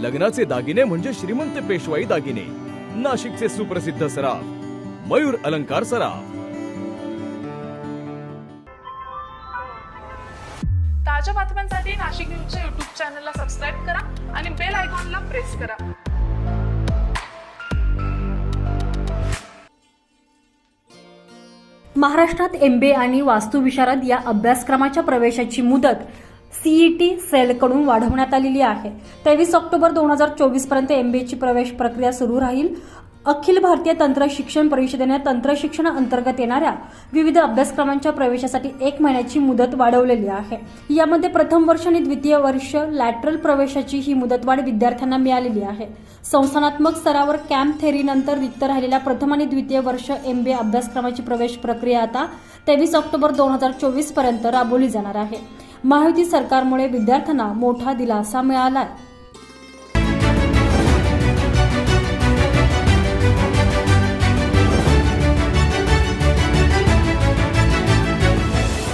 लग्नाचे दागिने म्हणजे श्रीमंत पेशवाई दागिने. नाशिकचे सुप्रसिद्ध सराफ मयूर अलंकार सराफ. ताज्या बातम्यांसाठी नाशिक न्यूजच्या युट्यूब चॅनलला सबस्क्राईब करा आणि बेल आयकॉनला प्रेस करा. महाराष्ट्रात एम बी आणि वास्तुविशारद या अभ्यासक्रमाच्या प्रवेशाची मुदत सीईटी सेलकडून वाढवण्यात आलेली आहे. तेवीस ऑक्टोबर दोन हजार चोवीसपर्यंत एमबीएची प्रवेश प्रक्रिया सुरू राहील. अखिल भारतीय तंत्र शिक्षण परिषदेने तंत्रशिक्षण अंतर्गत येणाऱ्या विविध अभ्यासक्रमांच्या प्रवेशासाठी एक महिन्याची मुदत वाढवलेली आहे. यामध्ये प्रथम वर्ष आणि द्वितीय वर्ष लॅटरल प्रवेशाची ही मुदतवाढ विद्यार्थ्यांना मिळालेली आहे. संस्थानात्मक स्तरावर कॅम्प थेरीनंतर रिक्त राहिलेल्या प्रथम आणि द्वितीय वर्ष एम बी अभ्यासक्रमाची प्रवेश प्रक्रिया आता तेवीस ऑक्टोबर दोन हजार चोवीसपर्यंत राबवली जाणार आहे. महायुती सरकारमुळे विद्यार्थ्यांना मोठा दिलासा मिळाला आहे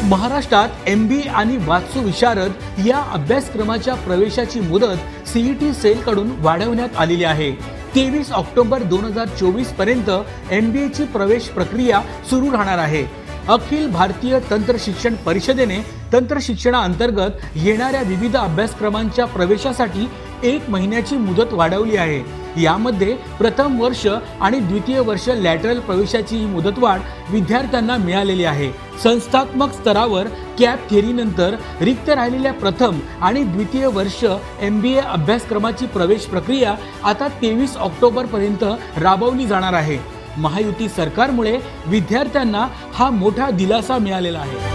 महाराष्ट्रात एम बी आणि वास्तू विशारद या अभ्यासक्रमाच्या प्रवेशाची मुदत सीईटी सेलकडून वाढवण्यात आलेली आहे. तेवीस ऑक्टोबर दोन हजार चोवीसपर्यंत एम बी एची प्रवेश प्रक्रिया सुरू राहणार आहे. अखिल भारतीय तंत्र शिक्षण परिषदेने तंत्र शिक्षणाअंतर्गत येणाऱ्या विविध अभ्यासक्रमांच्या प्रवेशासाठी एक महिन्याची मुदत वाढवली आहे. यामध्ये प्रथम वर्ष आणि द्वितीय वर्ष लॅटरल प्रवेशाची ही मुदतवाढ विद्यार्थ्यांना मिळालेली आहे. संस्थात्मक स्तरावर कॅप थेरीनंतर रिक्त राहिलेल्या प्रथम आणि द्वितीय वर्ष एम बी ए अभ्यासक्रमाची प्रवेश प्रक्रिया आता तेवीस ऑक्टोबरपर्यंत राबवली जाणार आहे. महायुती सरकारमुळे विद्यार्थ्यांना हा मोठा दिलासा मिळालेला आहे.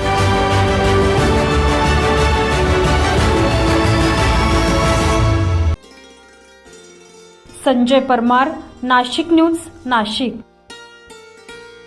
संजय परमार नाशिक न्यूज नाशिक.